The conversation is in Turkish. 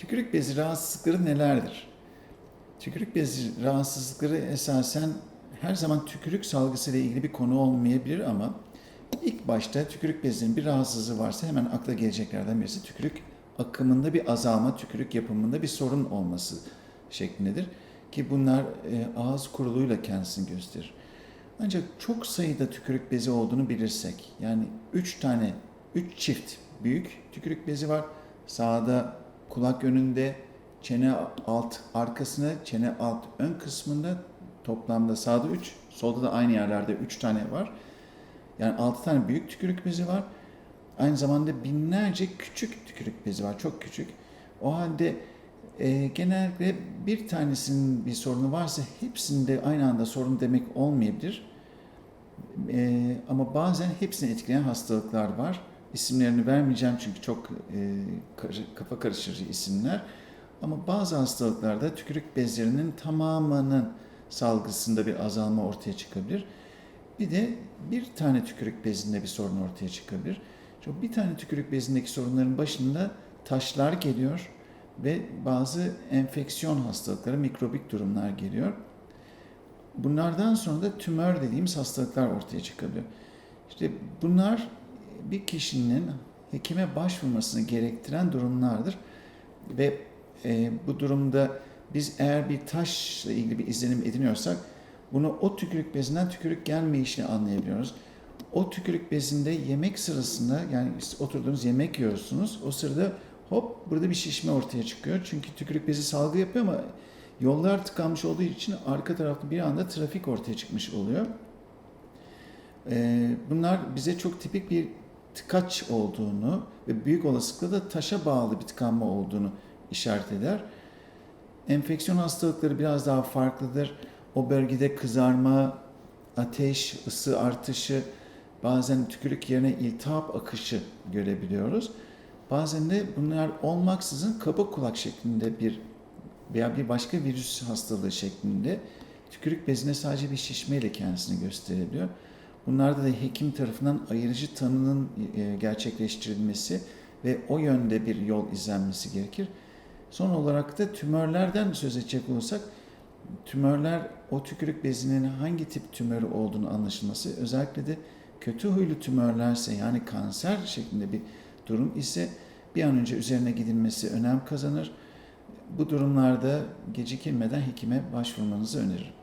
Tükürük bezi rahatsızlıkları nelerdir? Tükürük bezi rahatsızlıkları esasen her zaman tükürük salgısı ile ilgili bir konu olmayabilir ama ilk başta tükürük bezinin bir rahatsızlığı varsa hemen akla geleceklerden birisi tükürük akımında bir azalma, tükürük yapımında bir sorun olması şeklindedir. Ki bunlar e, ağız kuruluğuyla kendisini gösterir. Ancak çok sayıda tükürük bezi olduğunu bilirsek, yani 3 tane, 3 çift büyük tükürük bezi var. Sağda kulak önünde, çene alt arkasında, çene alt ön kısmında toplamda sağda 3, solda da aynı yerlerde 3 tane var. Yani 6 tane büyük tükürük bezi var. Aynı zamanda binlerce küçük tükürük bezi var, çok küçük. O halde e, genellikle bir tanesinin bir sorunu varsa hepsinde aynı anda sorun demek olmayabilir. E, ama bazen hepsini etkileyen hastalıklar var. İsimlerini vermeyeceğim çünkü çok e, kafa karıştırıcı isimler. Ama bazı hastalıklarda tükürük bezlerinin tamamının salgısında bir azalma ortaya çıkabilir. Bir de bir tane tükürük bezinde bir sorun ortaya çıkabilir. Şu bir tane tükürük bezindeki sorunların başında taşlar geliyor ve bazı enfeksiyon hastalıkları, mikrobik durumlar geliyor. Bunlardan sonra da tümör dediğimiz hastalıklar ortaya çıkabiliyor. İşte bunlar bir kişinin hekime başvurmasını gerektiren durumlardır ve e, bu durumda biz eğer bir taşla ilgili bir izlenim ediniyorsak bunu o tükürük bezinden tükürük gelmeyişini anlayabiliyoruz. O tükürük bezinde yemek sırasında yani oturduğunuz yemek yiyorsunuz. O sırada hop burada bir şişme ortaya çıkıyor. Çünkü tükürük bezi salgı yapıyor ama yollar tıkanmış olduğu için arka tarafta bir anda trafik ortaya çıkmış oluyor. Ee, bunlar bize çok tipik bir tıkaç olduğunu ve büyük olasılıkla da taşa bağlı bir tıkanma olduğunu işaret eder. Enfeksiyon hastalıkları biraz daha farklıdır. O bölgede kızarma, ateş, ısı artışı, bazen tükürük yerine iltihap akışı görebiliyoruz. Bazen de bunlar olmaksızın kaba kulak şeklinde bir veya bir başka virüs hastalığı şeklinde tükürük bezine sadece bir şişmeyle kendisini gösterebiliyor. Bunlarda da hekim tarafından ayırıcı tanının e, gerçekleştirilmesi ve o yönde bir yol izlenmesi gerekir. Son olarak da tümörlerden söz edecek olursak, tümörler o tükürük bezinin hangi tip tümörü olduğunu anlaşılması, özellikle de kötü huylu tümörlerse yani kanser şeklinde bir durum ise bir an önce üzerine gidilmesi önem kazanır. Bu durumlarda gecikilmeden hekime başvurmanızı öneririm.